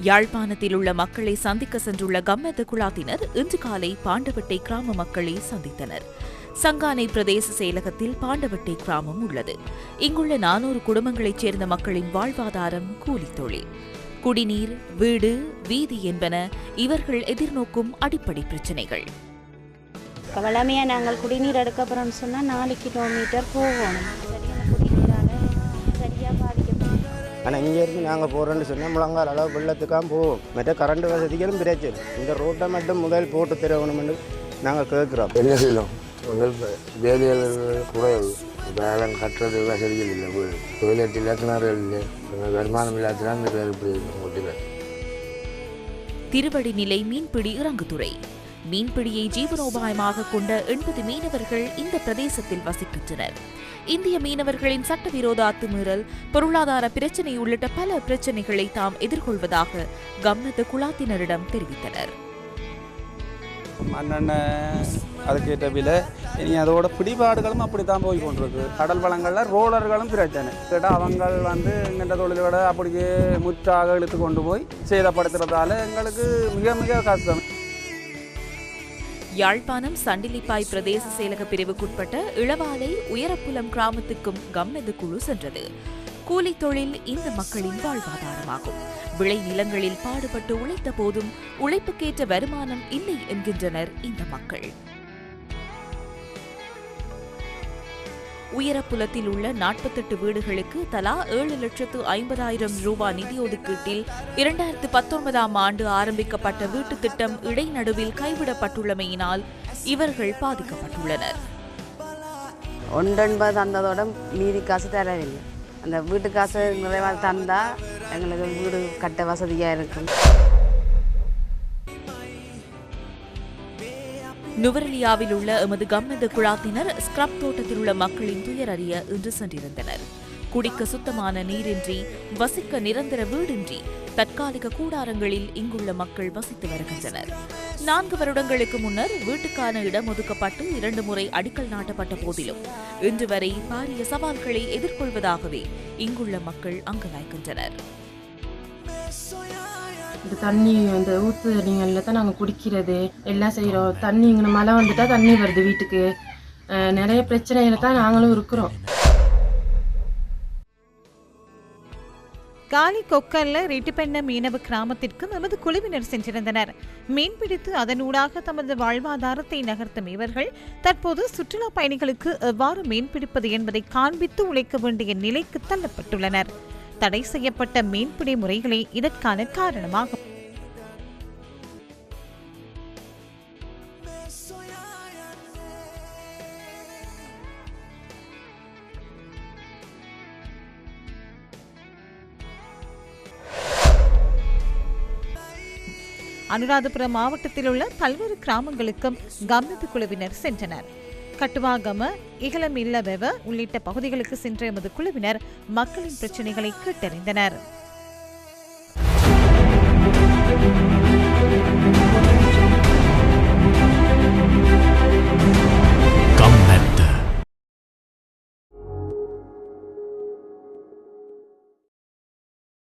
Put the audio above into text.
யாழ்ப்பாணத்தில் உள்ள மக்களை சந்திக்க சென்றுள்ள கம்மத குழாத்தினர் இன்று காலை பாண்டவட்டை கிராம மக்களை சந்தித்தனர். சங்கானை பிரதேச செயலகத்தில் பாண்டவட்டை கிராமம் உள்ளது. இங்குள்ள நானூறு குடும்பங்களைச் சேர்ந்த மக்களின் வாழ்வாதாரம் கூலித்தொழில் குடிநீர் வீடு வீதி என்பன இவர்கள் எதிர்நோக்கும் அடிப்படை பிரச்சனைகள். வளமையாக நாங்கள் குடிநீர் எடுக்க சொன்னால் நாலு கிலோமீட்டர் போகணும் ஆனால் இங்கேருந்து நாங்கள் போகிறோன்னு சொன்னால் முழங்கால் அளவு வெள்ளத்துக்காக போவோம் மற்ற கரண்ட் வசதிகளும் பிரச்சனை. இந்த ரோட்டை மட்டும் முதல் போட்டு தருவணும்னு நாங்கள் கேட்குறோம் என்ன செய்யலாம் உங்கள் வேலைகள் குறைவு. வேலை கட்டுறது வசதிகள் இல்லை. வீடு டொய்லெட் இல்லை கிணறுகள் இல்லை. வருமானம் பேர் இப்படி முட்டில திருவடி நிலை மீன்பிடி இறங்குதுறை. மீன்பிடியை ஜீவனோபாயமாக கொண்ட எண்பது மீனவர்கள் இந்த பிரதேசத்தில் வசிக்கின்றனர். இந்திய மீனவர்களின் சட்டவிரோத அத்துமீறல் பொருளாதார பிரச்சினை உள்ளிட்ட பல பிரச்சினைகளை தாம் எதிர்கொள்வதாக கம்னத குலாத்தினரிடம் தெரிவித்தனர். மண்ணெண்ணெய் அதுக்கேற்ற விலை. இனி அதோட பிடிபாடுகளும் அப்படி தான் போய் கொண்டிருக்கு. கடல் வளங்களில் ரோலர்களும் பிரச்சனை. கேட்டால் வந்து எங்கள்கிட்ட தொழிலோட அப்படியே முற்றாக இழுத்து கொண்டு போய் சேதப்படுத்துறதால எங்களுக்கு மிக மிக கஷ்டம். யாழ்ப்பாணம் சண்டிலிப்பாய் பிரதேச செயலக பிரிவுக்குட்பட்ட இளவாலை உயரப்புலம் கிராமத்துக்கும் கம்னது குழு சென்றது. கூலி தொழில் இந்த மக்களின் வாழ்வாதாரமாகும். விளை நிலங்களில் பாடுபட்டு உழைத்த போதும் உழைப்புக்கேற்ற வருமானம் இல்லை என்கின்றனர் இந்த மக்கள். உயரப்புலத்தில் உள்ள நாற்பத்தெட்டு வீடுகளுக்கு தலா ஏழு லட்சத்து ஐம்பதாயிரம் ரூபாய் நிதி ஒதுக்கீட்டில் இரண்டாயிரத்து பத்தொன்பதாம் ஆண்டு ஆரம்பிக்கப்பட்ட வீட்டுத் திட்டம் இடைநடுவில் கைவிடப்பட்டுள்ளமையினால் இவர்கள் பாதிக்கப்பட்டுள்ளனர். ஒன்றொன்பது தந்ததோட மீதி காசு தரவில்லை. அந்த வீட்டு காசு நிறைவாக தந்தால் எங்களுக்கு வீடு கட்ட வசதியாக இருக்கும். நுவரெலியாவில் உள்ள எமது கம்மத குழாத்தினர் ஸ்கிரப் தோட்டத்தில் உள்ள மக்களின் துயர் அறிய இன்று சென்றிருந்தனர். குடிக்க சுத்தமான நீரின்றி வசிக்க நிரந்தர வீடின்றி தற்காலிக கூடாரங்களில் இங்குள்ள மக்கள் வசித்து வருகின்றனர். நான்கு வருடங்களுக்கு முன்னர் வீட்டுக்கான இடம் ஒதுக்கப்பட்டு இரண்டு முறை அடிக்கல் நாட்டப்பட்ட போதிலும் இன்று வரை பாரிய சவால்களை எதிர்கொள்வதாகவே இங்குள்ள மக்கள் அங்கலாய்க்கின்றனர் இந்த தண்ணி அந்த ஊற்று தண்ணிகளில் தான் நாங்கள் குடிக்கிறது. எல்லாம் செய்கிறோம் தண்ணி இங்கே மழை வந்துட்டால் தண்ணி வருது வீட்டுக்கு. நிறைய பிரச்சனையில் தான் நாங்களும் இருக்கிறோம். காலி கொக்கல்ல ரெட்டிப்பெண்ண மீனவ கிராமத்திற்கு நமது குழுவினர் சென்றிருந்தனர். மீன்பிடித்து அதனூடாக தமது வாழ்வாதாரத்தை நகர்த்தும் இவர்கள் தற்போது சுற்றுலா பயணிகளுக்கு எவ்வாறு மீன்பிடிப்பது என்பதை காண்பித்து உழைக்க வேண்டிய நிலைக்கு தள்ளப்பட்டுள்ளனர். தடை செய்யப்பட்ட மீன்பிடி முறைகளே இதற்கான காரணமாகும். அனுராதபுரம் மாவட்டத்தில் உள்ள பல்வேறு கிராமங்களுக்கும் கவனத்து குழுவினர் சென்றனர். கட்டுவாகம இகலம் இல்லவெவ உள்ளிட்ட பகுதிகளுக்கு சென்ற எமது குழுவினர் மக்களின் பிரச்சினைகளை கேட்டறிந்தனர்.